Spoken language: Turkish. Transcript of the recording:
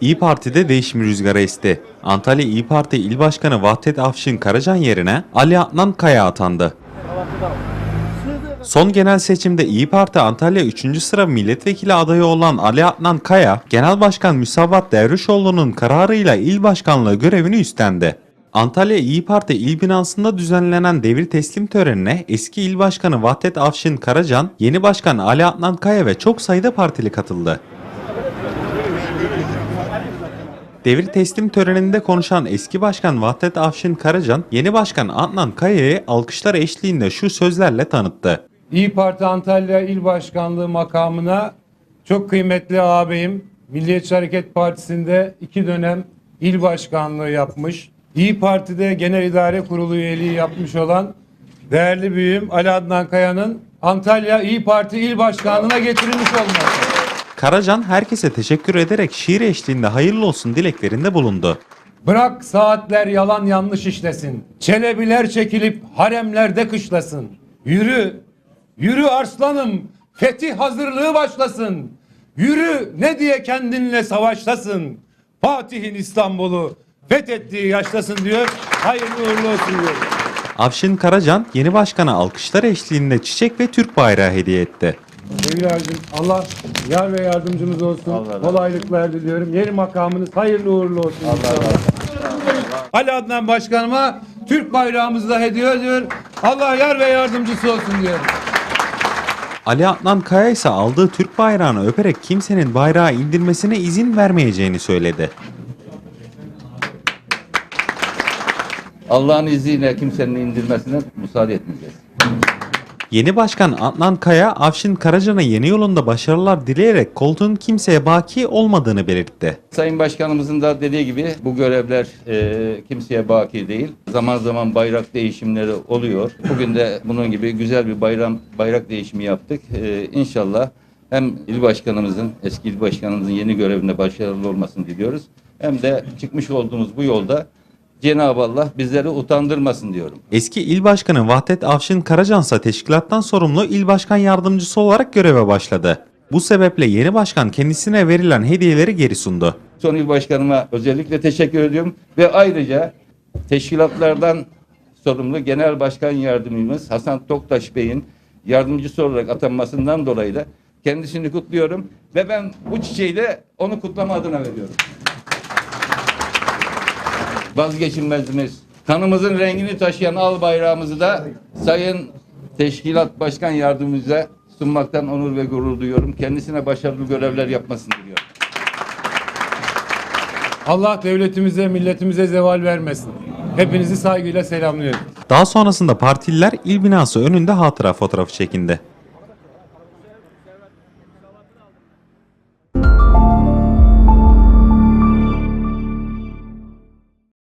İyi Parti'de değişim rüzgarı esti. Antalya İyi Parti İl Başkanı Vahdet Afşin Karacan yerine Ali Adnan Kaya atandı. Son genel seçimde İyi Parti Antalya 3. sıra milletvekili adayı olan Ali Adnan Kaya, Genel Başkan Müsavat Dervişoğlu'nun kararıyla il başkanlığı görevini üstlendi. Antalya İyi Parti il binasında düzenlenen devir teslim törenine eski il başkanı Vahdet Afşin Karacan, yeni başkan Ali Adnan Kaya ve çok sayıda partili katıldı. Devir teslim töreninde konuşan eski başkan Vahdet Afşin Karacan, yeni başkan Adnan Kaya'yı alkışlar eşliğinde şu sözlerle tanıttı. İyi Parti Antalya İl Başkanlığı makamına çok kıymetli ağabeyim Milliyetçi Hareket Partisi'nde iki dönem il başkanlığı yapmış. İyi Parti'de Genel İdare Kurulu üyeliği yapmış olan değerli büyüğüm Ali Adnan Kaya'nın Antalya İyi Parti İl Başkanlığı'na getirilmiş olması. Karacan herkese teşekkür ederek şiir eşliğinde hayırlı olsun dileklerinde bulundu. Bırak saatler yalan yanlış işlesin. Çelebiler çekilip haremlerde kışlasın. Yürü, yürü arslanım. Fetih hazırlığı başlasın. Yürü ne diye kendinle savaşlasın. Fatih'in İstanbul'u fethettiği yaşlasın diyor. Hayırlı uğurlu olsun diyor. Afşin Karacan yeni başkana alkışlar eşliğinde çiçek ve Türk bayrağı hediye etti. Sevgili abicim Allah yar ve yardımcımız olsun. Kolaylıklar diliyorum. Yeni makamınız hayırlı uğurlu olsun. Ali Adnan Başkanıma Türk bayrağımızı da hediye ediyor. Allah yar ve yardımcısı olsun diyor. Ali Adnan Kaya ise aldığı Türk bayrağını öperek kimsenin bayrağı indirmesine izin vermeyeceğini söyledi. Allah'ın izniyle kimsenin indirmesine müsaade etmeyeceğiz. Yeni başkan Adnan Kaya, Afşin Karacan'a yeni yolunda başarılar dileyerek koltuğun kimseye baki olmadığını belirtti. Sayın Başkanımızın da dediği gibi bu görevler e, kimseye baki değil. Zaman zaman bayrak değişimleri oluyor. Bugün de bunun gibi güzel bir bayram bayrak değişimi yaptık. E, inşallah hem il başkanımızın, eski il başkanımızın yeni görevinde başarılı olmasını diliyoruz. Hem de çıkmış olduğumuz bu yolda Cenab-ı Allah bizleri utandırmasın diyorum. Eski il başkanı Vahdet Afşin Karacan ise teşkilattan sorumlu il başkan yardımcısı olarak göreve başladı. Bu sebeple yeni başkan kendisine verilen hediyeleri geri sundu. Son il başkanıma özellikle teşekkür ediyorum ve ayrıca teşkilatlardan sorumlu Genel Başkan Yardımcımız Hasan Toktaş Bey'in yardımcısı olarak atanmasından dolayı da kendisini kutluyorum ve ben bu çiçeği de onu kutlama adına veriyorum. Vazgeçilmezimiz. Kanımızın rengini taşıyan al bayrağımızı da Sayın Teşkilat Başkan Yardımcımıza sunmaktan onur ve gurur duyuyorum. Kendisine başarılı görevler yapmasını diliyorum. Allah devletimize, milletimize zeval vermesin. Hepinizi saygıyla selamlıyorum. Daha sonrasında partililer il binası önünde hatıra fotoğrafı çekindi.